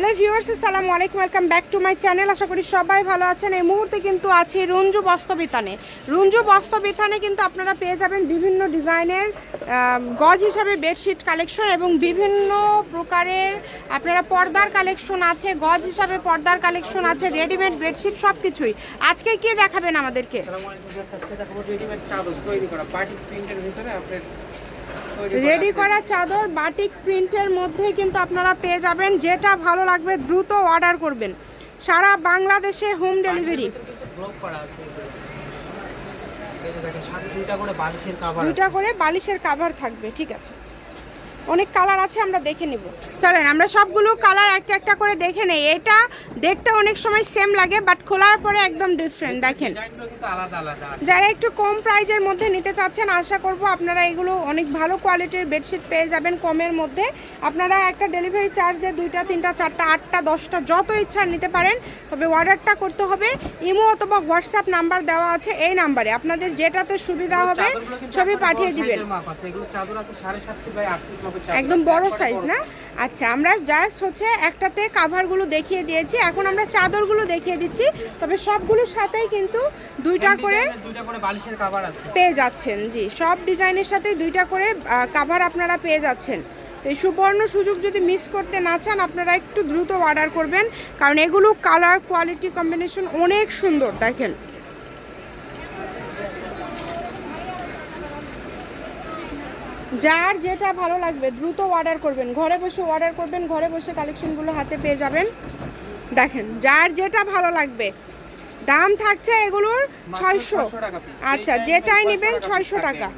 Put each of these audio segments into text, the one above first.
Hello viewers, আসসালামু আলাইকুম, welcome back to my channel. আশা করি সবাই ভালো আছেন। এই মুহূর্তে কিন্তু আছি রঞ্জু বস্ত্রবিতানে। রঞ্জু বস্ত্রবিতানে কিন্তু আপনারা পেয়ে যাবেন বিভিন্ন ডিজাইনের গজ হিসাবে বেডশিট কালেকশন এবং বিভিন্ন প্রকারের আপনারা পর্দার কালেকশন আছে, গজ হিসাবে পর্দার কালেকশন আছে, রেডিমেড বেডশিট সব কিছুই আজকে কি দেখাবেন আমাদেরকে? রেডিমেড তৈরি করা, পার্টি প্রিন্টের ভিতরে রেডি করা চাদর বাটিক প্রিন্টের মধ্যে কিন্তু আপনারা পেয়ে যাবেন। যেটা ভালো লাগবে দ্রুত অর্ডার করবেন। সারা বাংলাদেশে হোম ডেলিভারি দুইটা করে বালিশের কাভার থাকবে ঠিক আছে। অনেক কালার আছে আমরা দেখে নিব। চলেন আমরা সবগুলো কালার একটা একটা করে দেখে নেই। এটা দেখতে অনেক সময় সেম লাগে বাট খোলার পরে একদম ডিফারেন্ট দেখেন। যারা একটু কম প্রাইজের মধ্যে নিতে চাচ্ছেন আশা করব আপনারা এগুলো অনেক ভালো কোয়ালিটির বেডশিট পেয়ে যাবেন কমের মধ্যে। আপনারা একটা ডেলিভারি চার্জ দিয়ে দুইটা তিনটা চারটা আটটা দশটা যত ইচ্ছা নিতে পারেন তবে অর্ডারটা করতে হবে। ইমো অথবা হোয়াটসঅ্যাপ নাম্বার দেওয়া আছে এই নাম্বারে। আপনাদের যেটাতে সুবিধা হবে ছবি পাঠিয়ে দিবেন। চাদর আছে সাড়ে বাই একদম বড় সাইজ না? আচ্ছা আমরা জাস্ট হচ্ছে একটাতে কাভারগুলো দেখিয়ে দিয়েছি। এখন আমরা চাদরগুলো দেখিয়ে দিচ্ছি তবে সবগুলোর সাথেই কিন্তু দুইটা করে দুইটা করে বালিশের কভার আছে। পেয়ে যাচ্ছেন জি। সব ডিজাইনের সাথে দুইটা করে কাভার আপনারা পেয়ে যাচ্ছেন। তো এই সুবর্ণ সুযোগ যদি মিস করতে না চান আপনারা একটু দ্রুত অর্ডার করবেন কারণ এগুলো কালার কোয়ালিটি কম্বিনেশন অনেক সুন্দর দেখেন। যার যেটা ভালো লাগবে দ্রুত অর্ডার করবেন। ঘরে বসে অর্ডার করবেন ঘরে বসে কালেকশনগুলো হাতে পেয়ে যাবেন। দেখেন যার যেটা ভালো লাগবে দাম থাকছে এগুলোর ছয়শো। 600 টাকা piece। আচ্ছা যেটাই নেবেন ছয়শো টাকা।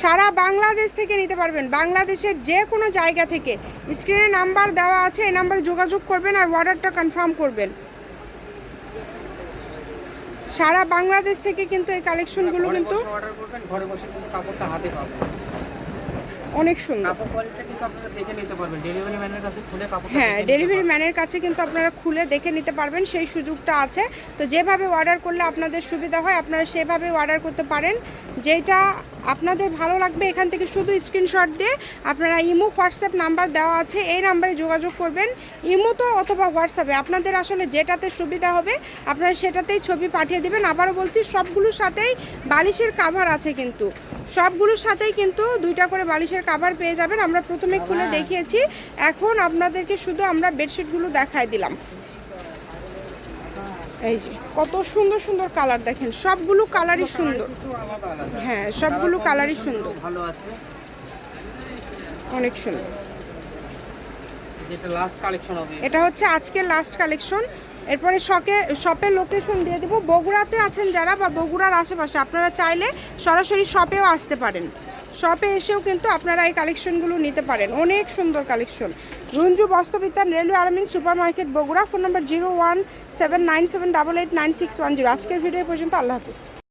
সারা বাংলাদেশ থেকে নিতে পারবেন। বাংলাদেশের যে কোনো জায়গা থেকে। স্ক্রিনে নাম্বার দেওয়া আছে এই নাম্বারে যোগাযোগ করবেন আর অর্ডারটা কনফার্ম করবেন। সারা বাংলাদেশ থেকে কিন্তু এই কালেকশনগুলো কিন্তু অর্ডার করবেন ঘরে বসে কিন্তু কাপড়টা হাতে পাবেন অনেক সুন্দর। হ্যাঁ ডেলিভারি ম্যানের কাছে কিন্তু আপনারা খুলে দেখে নিতে পারবেন সেই সুযোগটা আছে। তো যেভাবে অর্ডার করলে আপনাদের সুবিধা হয় আপনারা সেভাবে অর্ডার করতে পারেন। যেটা আপনাদের ভালো লাগবে এখান থেকে শুধু স্ক্রিনশট দিয়ে আপনারা ইমো হোয়াটসঅ্যাপ নাম্বার দেওয়া আছে এই নাম্বারে যোগাযোগ করবেন। ইমো তো অথবা হোয়াটসঅ্যাপে আপনাদের আসলে যেটাতে সুবিধা হবে আপনারা সেটাতেই ছবি পাঠিয়ে দেবেন। আবারও বলছি সবগুলোর সাথেই বালিশের কাভার আছে কিন্তু। সবগুলোর সাথেই কিন্তু দুইটা করে বালিশের কাভার পেয়ে যাবেন। আমরা প্রথমে খুলে দেখিয়েছি এখন আপনাদেরকে শুধু আমরা বেডশিটগুলো দেখাই দিলাম। এই যে, কত সুন্দর সুন্দর কালার দেখেন, সবগুলো কালারই সুন্দর। হ্যাঁ সবগুলো কালারই সুন্দর। অনেক সুন্দর। এটা হচ্ছে আজকের লাস্ট কালেকশন এরপরে শপে শপের লোকেশন দিয়ে দেবো। বগুড়াতে আছেন যারা বা বগুড়ার আশেপাশে, আপনারা চাইলে সরাসরি শপেও আসতে পারেন। শপে এসেও কিন্তু আপনারা এই কালেকশনগুলো নিতে পারেন। অনেক সুন্দর কালেকশন। রঞ্জু বস্ত্রবিদ্যান railway Armin super market Bogura, phone number zero one seven nine seven double eight nine six one zero. আজকের ভিডিও পর্যন্ত, আল্লাহ হাফিজ।